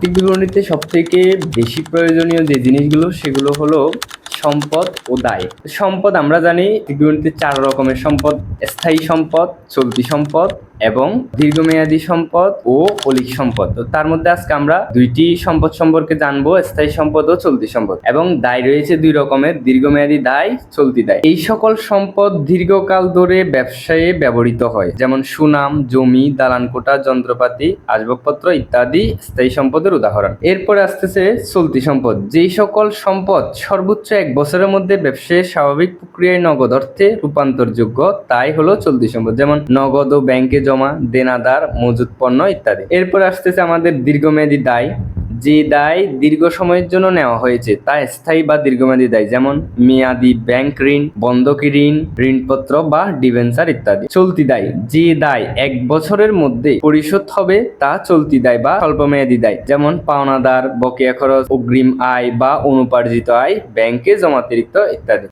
বিবরণীতে সবথেকে বেশি প্রয়োজনীয় যে জিনিসগুলো সেগুলো হলো সম্পদ ও দায়। সম্পদ আমরা জানি বিবরণীতে চার রকমের সম্পদ, স্থায়ী সম্পদ, চলতি সম্পদ এবং দীর্ঘমেয়াদী সম্পদ ও অলিক সম্পদ। তো তার মধ্যে আজকে আমরা দুইটি সম্পদ সম্পর্কে জানব, স্থায়ী সম্পদ ও চলতি সম্পদ। এবং দায় রয়েছে দুই রকমের, দীর্ঘমেয়াদী দায়, চলতি দায়। এই সকল সম্পদ দীর্ঘকাল ধরে ব্যবসায়ে ব্যবহৃত হয়। যেমন সুনাম, জমি দালানকোটা যন্ত্রপাতি, আসবাবপত্র ইত্যাদি স্থায়ী সম্পদের উদাহরণ। এরপরে আসতেছে চলতি সম্পদ। যেই সকল সম্পদ সর্বোচ্চ এক বছরের মধ্যে ব্যবসায়ের স্বাভাবিক প্রক্রিয়ায় নগদ অর্থে রূপান্তরযোগ্য, তাই হলো চলতি সম্পদ, যেমন নগদ ও ব্যাংকে জমা, দেনাদার, মজুত পণ্য ইত্যাদি। এরপর আসতেছে আমাদের দীর্ঘমেয়াদী দায় যে দায় দীর্ঘ সময়ের জন্য নেওয়া হয়েছে, তা স্থায়ী বা দীর্ঘমেয়াদী দায়, যেমন মেয়াদি ব্যাংক ঋণ, বন্ধকি ঋণ, ঋণপত্র বা ডিভেঞ্চার ইত্যাদি। চলতি দায়, যে দায় এক বছরের মধ্যে পরিশোধ হবে, তা চলতি দায় বা স্বল্পমেয়াদী দায়, যেমন পাওনাদার, বকেয়া খরচ, অগ্রিম আয় বা অনুপার্জিত আয়, ব্যাংকে জমাতিরিক্ত ইত্যাদি।